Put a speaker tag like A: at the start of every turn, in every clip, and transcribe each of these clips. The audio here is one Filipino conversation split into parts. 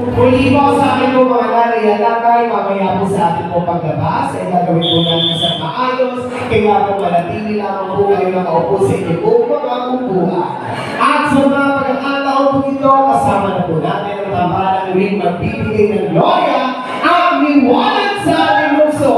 A: Muli po sa akin po mga nanay at tatay, mamaya po sa ating po paglabas, ay gagawin po natin sa maayos, kaya po manatili lamang po kayo nakaupo sa inyo po mga upuan. At sa mga pagkakataon po ito, kasama na po natin ang tambalan rin magbibigay ng gloria at liwanag sa ating muso.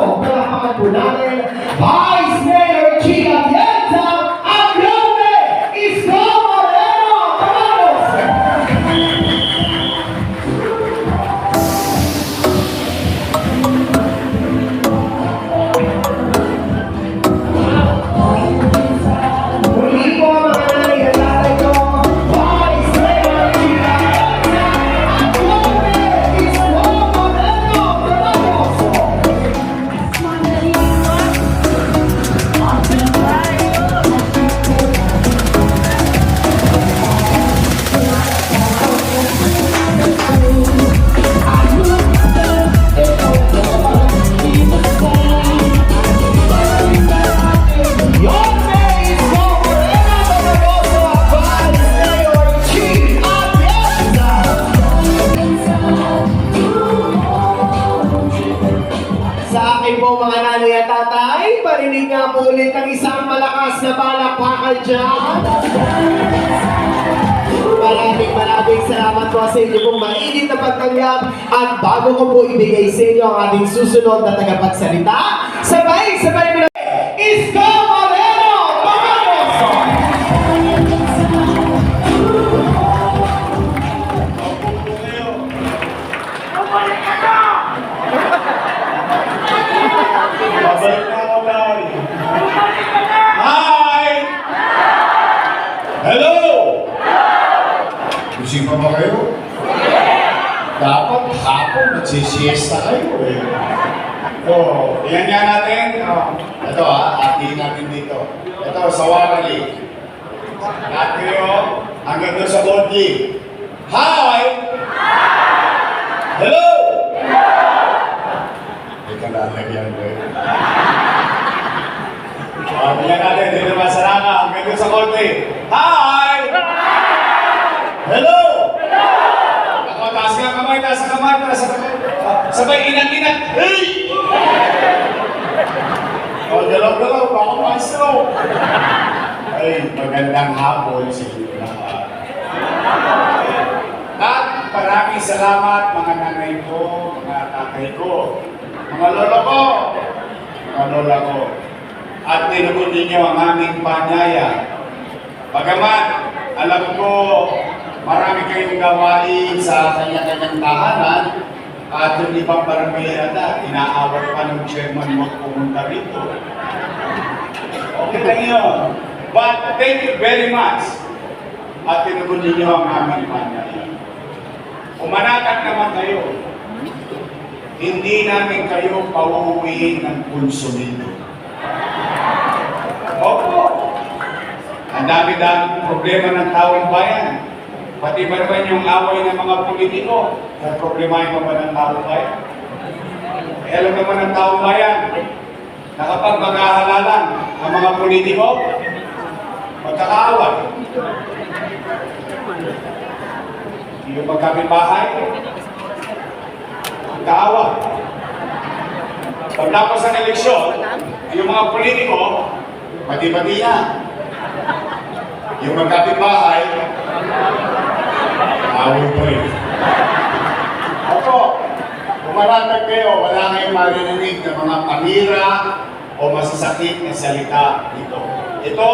A: Ulit ang isang malakas na palakpakan dyan. Maraming maraming salamat po sa inyo pong mainit na pagtanggap at bago ko po ibigay sa inyo ang ating susunod na tagapagsalita, sabay,
B: hapon nagsisiesta kayo eh. So, yan nga natin. Oh, ito ah, atin natin dito. Ito, sa Warali. Kayo, hanggang doon sa Bodli. Hi! Hello! May kalalagyan ko eh. Ah, bigyan natin dito naman sa Ranga, hanggang doon sa Bodli. Hi! Hello! Ako, taas nga kamay, taas kamay, taas kamay. Sabay inat-inat. Hey! Oh, galaw-galaw, baka ma-slow. Ay, magandang hapon sa inyo lahat. At maraming salamat mga nanay ko, mga tatay ko, mga lolo ko, mga lola ko. At tinugon ninyo ang aming panyaya. Bagamat, alam ko, marami kayong gawain sa kanya-kanyang tahanan, at yung ibang barangay ata, inaawat pa ng chairman mo pumunta rito. Okay lang yun. But thank you very much. At tinugon ninyo ang aming panyaya. Umanatag naman kayo. Hindi namin kayo pauuwiin ng konsumido. Opo. Ang dami-dami problema ng taong bayan. Pati ba naman yung away ng mga politiko? Kung problemahin pa ba ng taong bayan? Eh, alam naman ng taong bayan na kapag maghahalalan ang mga politiko, magkakaaway. Yung magkapit-bahay, magkaaway. Pagtapos ng eleksyon, yung mga politiko, pati-pati na. Yung magkapit-bahay, away po rin. Ako, umalatag kayo, wala kayong maririnig ng mga pamira o masasakit na salita dito. Ito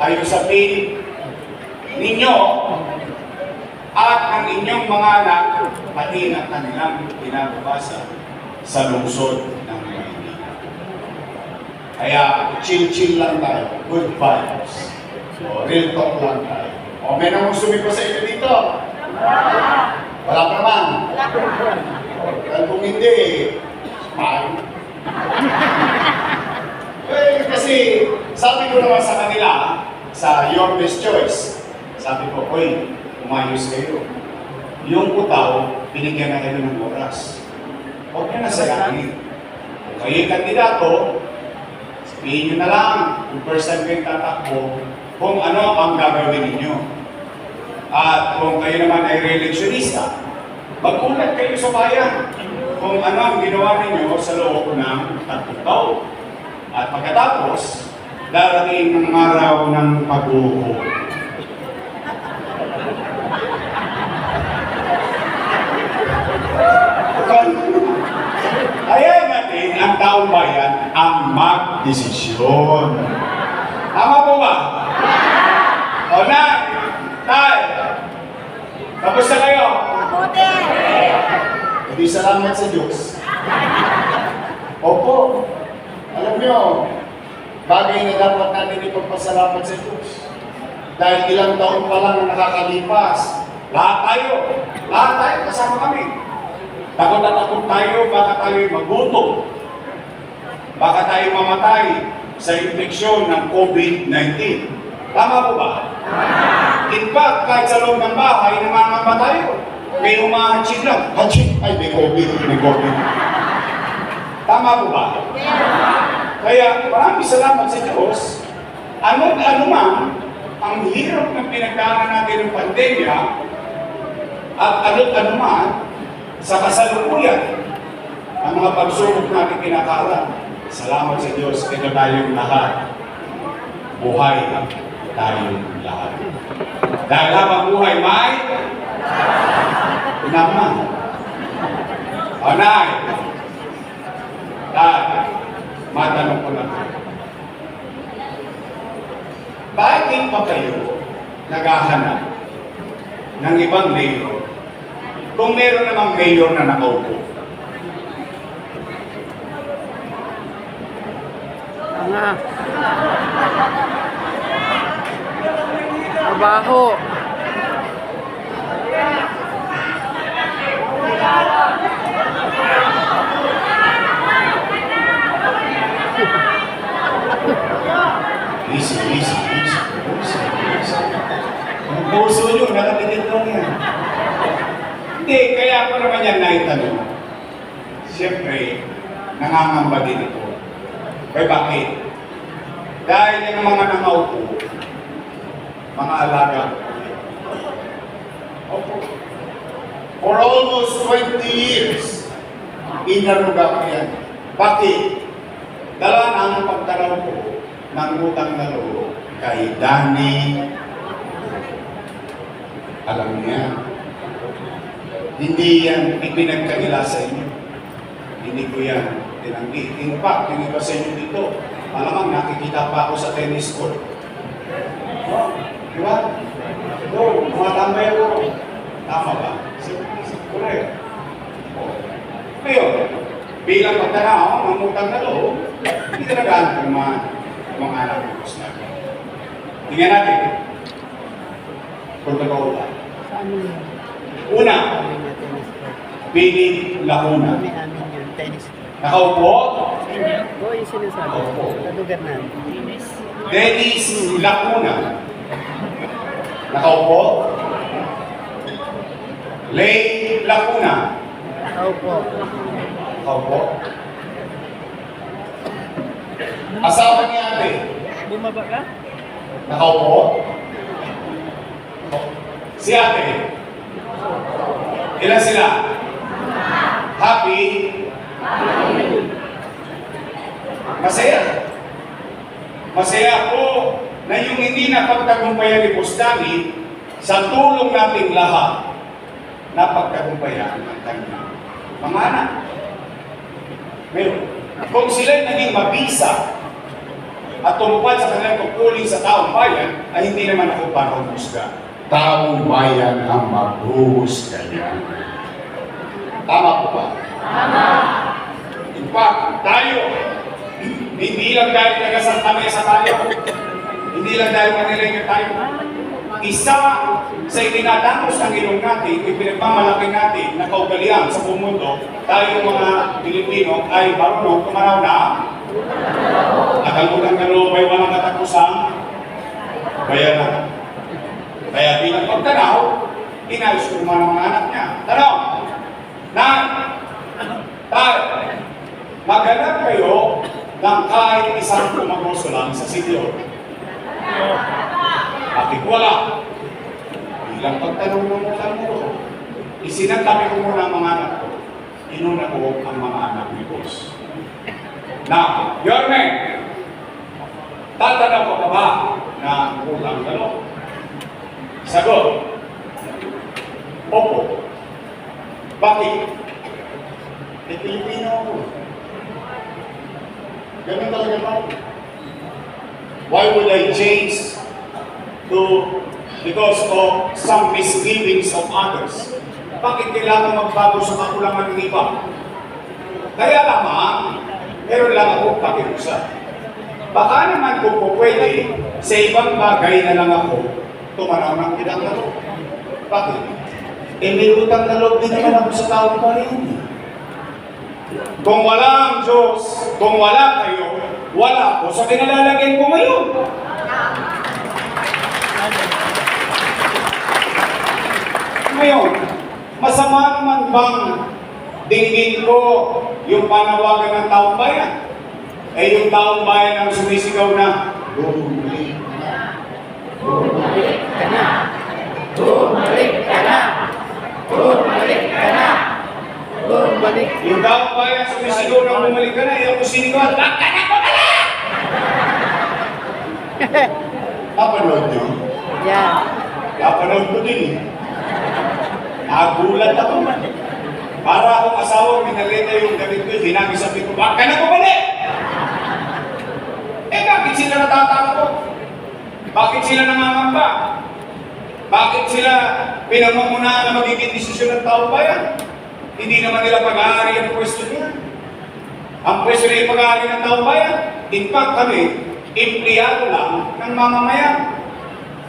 B: ay usapin ninyo at ang inyong mga anak, pati ng kanilang pinapabasa sa lungsod ng Maynila. Kaya chill-chill lang tayo, good vibes. O, real talk lang tayo. O, may namang sumiko sa inyo dito. Wala pa naman. Dahil kung hindi, fine. Eh, kasi sabi ko naman sa kanila, sa Your Best Choice, sabi ko, Hoy, umayos kayo. Yung putaw, binigyan na kayo ng oras. Huwag niyo na sayangin. Kung kayo'y kandidato, sabihin niyo na lang, yung first time kayong tatakbo, kung ano ang gagawin ninyo. At kung kayo naman ay re-electionista, Mag-ulat kayo sa bayan kung ano ang ginawa ninyo sa loob ng tatlong taon. At pagkatapos, darating ang araw ng pag-uho. Ayan natin ang taong bayan ang magdesisyon. Tama po ba? O na, tay, tapos na kayo.
C: Mabuti!
A: Hindi salamat sa Diyos. Opo. Alam niyo, bagay na dapat natin ipagpasalamat sa Diyos. Dahil ilang taon pa lang ang nakakalipas,
B: Lahat tayo, lahat tayo, kasama kami. Takot na takot tayo, baka tayo magutom. Baka tayo mamatay sa infeksyon ng COVID-19. Tama po ba? In fact, kahit sa loob ng bahay, namamamba tayo. May umahatsid lang. Hatsid! Ay, may COVID, may COVID. Tama po ba? Kaya maraming salamat sa Diyos. Ano ano ang hirap ng pinagdaanan natin ng pandemya at ano ano man sa kasalukuyan ang mga pagsubok natin kinakaharap. Salamat sa Diyos, ito tayong lahat. Buhay tayong lahat. Dahil habang buhay may naman. Anay, Dad, matanong ko lang. Bakit pa kayo naghahanap ng ibang mayor kung meron namang mayor na nakaupo?
D: Nga. Trabaho.
B: Easy, easy. Ang puso nyo, nakapitit lang yan. Hindi, kaya ko naman yan naitanong. Siyempre, nangangamba din ito. Eh bakit? Dahil yung mga nakaupo, mga alaga. Opo. For almost 20 years, inaruga ko yan. Bakit? Dala ang pagtanaw ko ng utang na loob kay Danny. Alam niya. Hindi yan ipinagkanila sa inyo. Hindi ko yan tinanggi. In fact, yung iba sa inyo dito, malamang nakikita pa ako sa tennis court. Di ba? Oo, tumatambay ako. Tama ba? Correct. Oh. Ngayon, bilang pagtanaw ng utang na loob, hindi talaga ang mga, mga anak ng Diyos natin. Tingnan natin. Protocol ba?
D: Ano yun?
B: Una,
D: Kami na tennis court.
B: Pili Lacuna.
D: Kami amin yun, tennis court.
B: Nakaupo,
D: Oo, yung sinasabi. Namin.
B: Dennis Lacuna. Nakaupo, Lay Lacuna.
D: Opo.
B: Nakaupo. Asawa ni ate.
D: Bumaba ka?
B: Nakaupo. Si ate. Ilan sila? Happy? Masaya. Masaya ako na yung hindi napagtagumpayan ni Bustani sa tulong nating lahat napagtagumpayan ang kanyang mga anak. Ngayon, kung sila'y naging mabisa at tumupad sa kanilang tungkulin sa taong bayan, ay hindi naman ako para humusga. Taong bayan ang maghuhusga niya. Tama po ba? Tama. In fact, tayo, hindi lang dahil taga Santa Mesa tayo, hindi lang dahil Manileño tayo, isa sa itinatapos ng ilong natin, ipinagmamalaki natin na kaugalian sa buong mundo, tayo mga Pilipino ay marunong kumaraw na Nakalimutan ka loob ay walang katapusan. Kaya na. Kaya bilang pagtanaw, inayos ko ang mga anak niya. Tanong! Na, tayo, maghanap kayo ng kahit isang kumagoso lang sa sityo. Bakit wala? Bilang pagtanong ng utang mo, isinantabi ko muna ang mga anak ko, inuna ko ang mga anak ni boss. Now, Yorme, tatanaw ko pa ba na utang ka no? Sagot. Opo. Bakit? Eh, Pilipino ako. Ganun talaga ba? Why would I change to because of some misgivings of others? Bakit kailangan magbago sa kakulangan ng iba? Kaya lamang, meron lang ako pakiusap. Baka naman kung po pwede, sa ibang bagay na lang ako, tumanaw ng pinagdalo. Bakit? Eh may utang na loob din naman ako sa tao pa rin. Kung wala ang Diyos, kung wala kayo, wala ako sa kinalalagyan ko ngayon. Ngayon, masama naman bang dinggin ko yung panawagan ng taong bayan? Eh yung taong bayan ang sumisigaw na, Bumalik
D: Bumalik.
B: Yung taong bayan sumisigaw na bumalik ka na, ako sinigaw, Wag ka na bumalik! Napanood niyo?
D: Yan.
B: Napanood ko din eh. Nagulat ako. Para akong asawang minalita yung damit ko, sinabi sabi ko, Wag ka na bumalik! Eh bakit sila natatakot? Bakit sila nangangamba? Bakit sila pinamumunahan na magiging desisyon ng taong bayan? Hindi naman nila pag-aari ang pwesto niya. Ang pwesto nila pag-aari ng taong bayan. In fact, kami, empleyado lang ng mamamayan.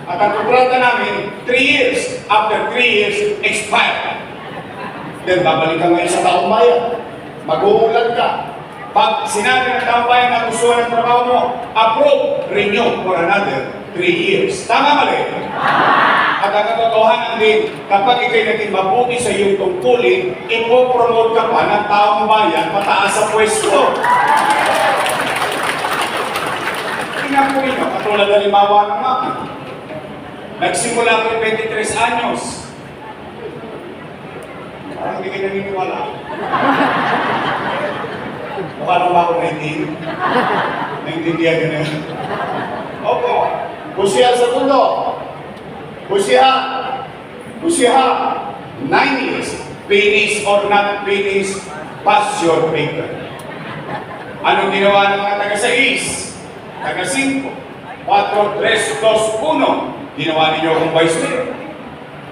B: At ang kontrata namin, 3 years. After 3 years, expire. Then babalik ka ngayon sa taong bayan. Mag-uulat ka. Pag sinabi ng taong bayan na gusto ng trabaho mo, approve, renew for another 3 years. Tama mali? At ang katotohanan din, kapag ikay naging mabuti sa iyong tungkulin, ipopromote ka pa ng taong bayan pataas sa pwesto. Tingnan mo rin, katulad ng limawa ng mapa. Nagsimula ko yung 23 anyos. Parang hindi kayo naniniwala. Mukha lang ba ako 19? Naintindihan nyo na? Opo. Busiha sa tulo. Busiha. Busiha. Nine years. Finish or not finish, pass your paper. Anong ginawa ng mga taga-6? Taga-5. 4, 3, 2, 1. Ginawa ninyo akong vice mayor.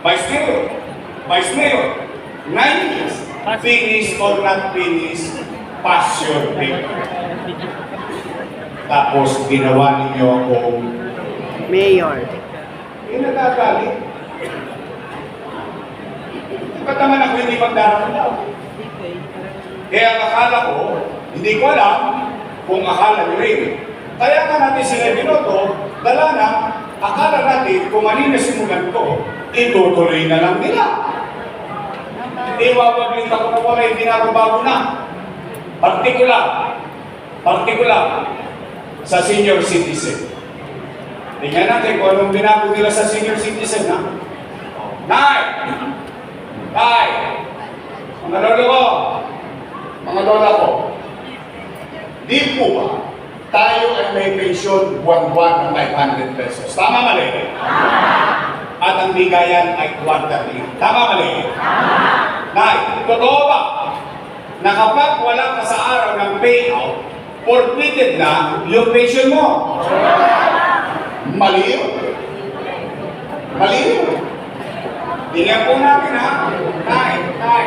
B: Vice mayor. Vice mayor. Nine years. Finish or not finish, pass your paper. Tapos ginawa ninyo akong
D: Mayor.
B: eh, nagagalit. Ba't naman ako hindi magdaraw Kaya ang akala ko, hindi ko alam kung akala nyo rin. Kaya nga natin sila binoto, dala na, akala natin kung ano na simulan ko, itutuloy na lang nila. Iwawaglit ako na wala, hindi na ako bago na. Partikular, partikular sa senior citizen. Tingnan natin kung anong binago nila sa senior citizen, ha? Nay! Nay! Mga lolo ko! Mga lola ko! Di po ba tayo ay may pensyon buwan-buwan ng 500 pesos? Tama mali? At ang bigayan ay quarterly. Tama mali? Nay, totoo ba na kapag wala ka sa araw ng payout, forfeited na yung pension mo? Mali yun. Mali yun. Tingnan po natin ha. Tay, tay.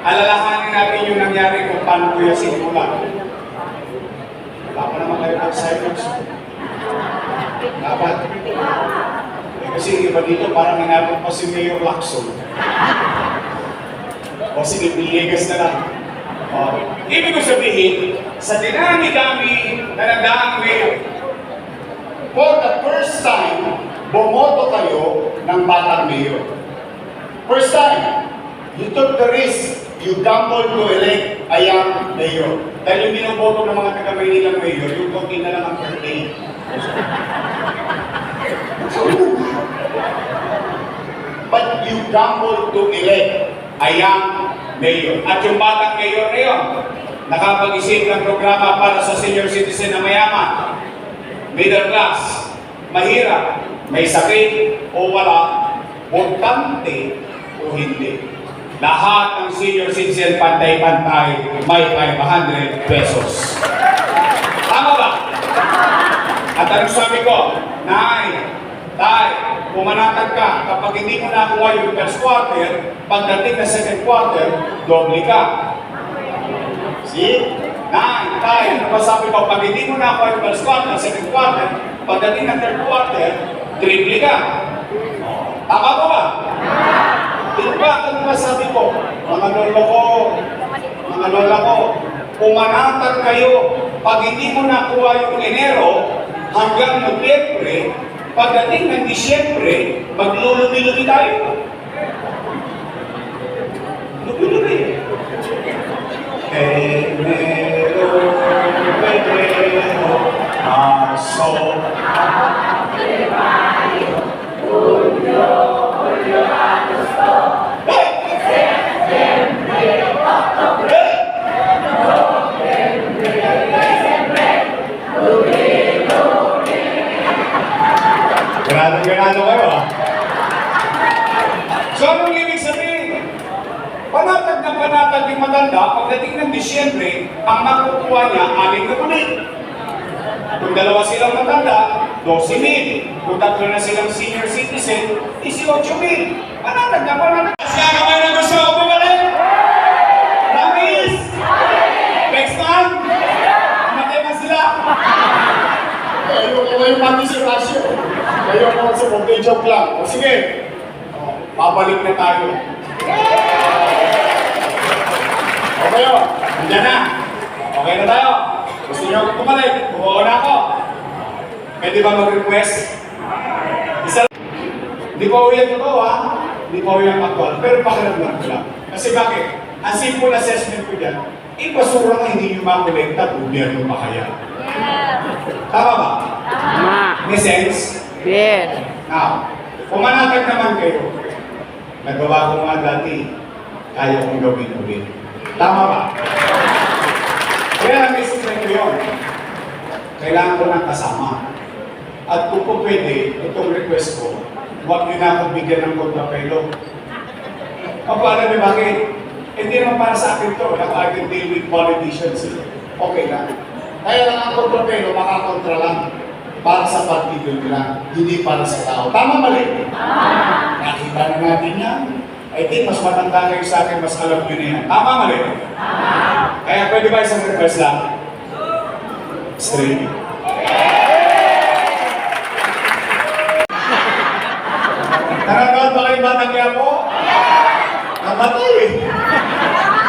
B: Alalahanin natin yung nangyari kung paano ko yung sinimula. Silence. Dapat. Eh, kasi iba dito parang hinabot pa si Mayor Lacson. O sige, Villegas na lang. O, ibig ko sabihin, sa dinami-dami na nagdaang mayor, for the first time, bumoto kayo ng batang mayor. First time, you took the risk, you gambled to elect a young mayor. Dahil yung binoboto ng mga taga-Maynilang mayor, yung konti na lang ang birthday. Gamble to elect a mayor. At yung batang mayor na yun, nakapag-isip ng programa para sa senior citizen na mayaman, middle class, mahirap, may sakit o wala, importante o hindi. Lahat ng senior citizen pantay-pantay may 500 pesos. Tama ba? At anong sabi ko? Nay, Tay, pumanatag ka. Kapag hindi mo nakuha yung first quarter, pagdating na second quarter, doble ka. See? Nay, Tay, ano ba sabi ko? Pag hindi mo nakuha yung first quarter, second quarter, pagdating na third quarter, triple ka. Tama ba ba? Di ba? Ano ba sabi ko? Mga lolo ko, mga lola ko, pumanatag kayo. Pag hindi mo nakuha yung Enero, hanggang Nobyembre, pagdating ng Disyembre, maglulubi-lubi tayo. Lubi-lubi. Enero, Febrero, Marso, Ganado-ganado kayo ah. So anong ibig sabihin? Panatag na panatag yung matanda, pagdating ng Disyembre, ang makukuha niya, aling na kulit. Kung dalawa silang matanda, 12 mil. Kung tatlo na silang senior citizen, 18 mil. Panatag na panatag. Kaya kamay na gusto ko bumalik? Promise? Next time? Matay sila? Ayoko ngayon mati si Rasio. Ayoko sa konti joke lang. O sige, o, babalik na tayo. Okay o, andyan na. Okay na tayo. Gusto niyo ako bumalik? Bumuha na ako. Pwede ba mag-request? Isa Hindi pa uwi ang totoo ha. Hindi pa uwi ang actual. Pero pakiramdam ko lang. Kasi bakit? Ang simple assessment ko dyan, ipasura na hindi nyo makolekta, gobyerno pa kaya. Tama ba?
D: Tama.
B: May sense?
D: Yes.
B: Now, kung manatag naman kayo, nagawa ko nga dati, kaya kong gawin ulit. Tama ba? Kaya naisip ko yun. Kailangan ko ng kasama. At kung po pwede, itong request ko, huwag niyo na akong bigyan ng kontrapelo. Paano niyo bakit? Hindi naman para sa akin to. Ako, I can deal with politicians. Okay lang. Kaya lang ang kontrapelo, makakontra lang. Para sa partido nila, hindi para sa tao. Tama mali? Nakita na natin yan. I think mas matanda kayo sa akin, mas alam nyo na yan. Tama mali? Kaya pwede ba isang request lang? Straight. Nakakaon ba kayo batang kaya po? Namatay eh.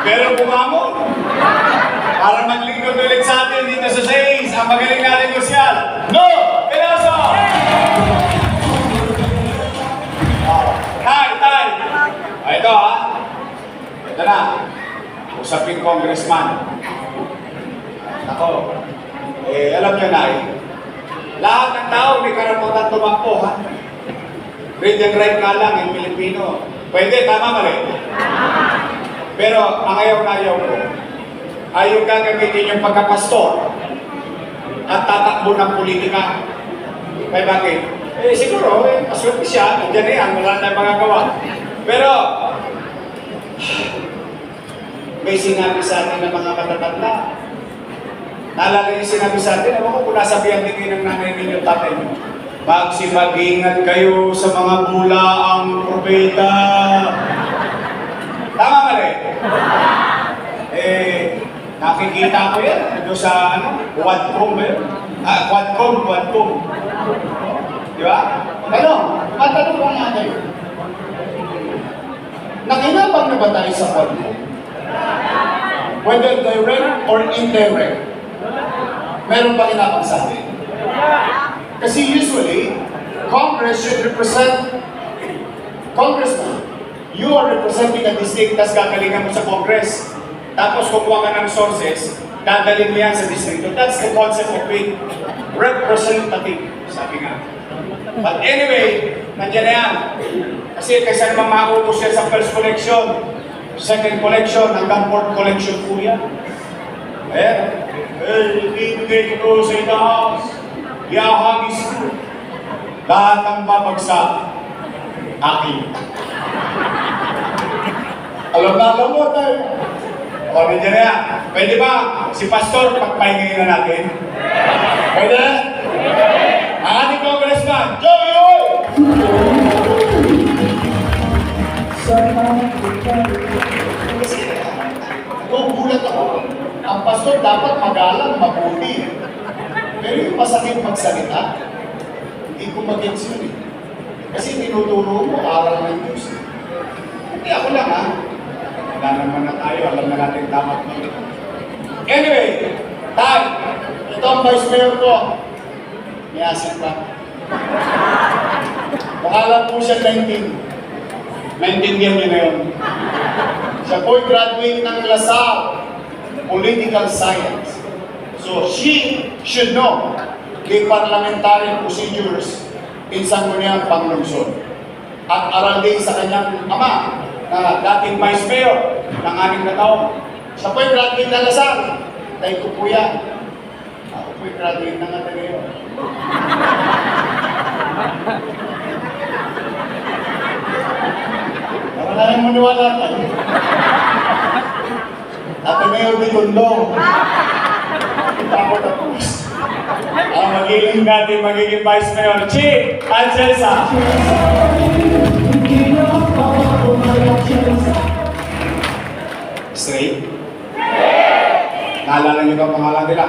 B: Pero bumamon. Para maglingkod ulit sa atin dito sa Says, ang magaling natin sosyal. No! Oh, tay, tay! Ah, ito ha. Ito na. Usapin congressman. Ako. Eh, alam niyo na eh. Lahat ng tao may karapatan tumakbo ha. Read and write nga lang yung Pilipino. Pwede, tama mali? Pero ang ayaw na ayaw ko, ay yung gagamitin yung pagkapastor at tatakbo ng politika. Kaya bakit? Eh siguro, eh, aswerte siya, nandiyan na yan, wala na magagawa. Pero, may sinabi sa atin ng mga matatanda. Naalala niyo sinabi sa atin, ako kung nasabihan din ng nanay ninyo, tatay niyo. Magsipag-ingat kayo sa mga bulaang propeta. Tama mali? Eh, nakikita ko yan. Ito sa, ano, Quadcom ba yun? Ah, Quadcom, Quadcom. Di ba? Ano? Matanong ko nga kayo. Nakinabang na ba tayo sa Quadcom? Whether direct or indirect, meron ba kinabang sa atin? Kasi usually, Congress should represent Congressman. You are representing a district, tapos gagalingan mo sa Congress. Tapos kukuha ka ng sources, dadalhin mo yan sa distrito. That's the concept of being representative, sabi nga. But anyway, nandiyan na yan. Kasi kaysa naman maubos siya sa first collection, second collection, hanggang fourth collection po yan. Eh, eh, ibibigay ko sa itaas. Iahagis ko. Lahat ng babagsak, akin. Alam na alam mo tayo. O, nandiyan na yan. Pwede ba si Pastor pagpahingin na natin? Pwede? Ang ating congressman, Joey Oy! Kasi, nagugulat ako. Ang pastor dapat magalang, mabuti. Pero yung masakit magsalita, hindi ko mag-gets yun eh. Kasi tinuturo mo, aral ng Diyos. eh. Hindi ako lang ha. Wala naman na tayo, alam na natin tama mali. Anyway, Tay, ito ang vice mayor ko. May asin pa. Baka lang po siya 19. Naintindihan niyo na yun. Siya po'y graduate ng LaSalle, Political Science. So she should know the parliamentary procedures in Sangguniang Panglungsod. At aral din sa kanyang ama na dating vice mayor ng aning na taon. Siya po'y graduate ng LaSalle. Tayo ko po yan. Ako po'y graduate ng Ateneo. Para na yung maniwala tayo. Ateneo de Tondo. Tapos tapos. Ang magiging natin magiging vice mayor, Chief Angelsa. Straight? Naalala niyo ba ang pangalan nila?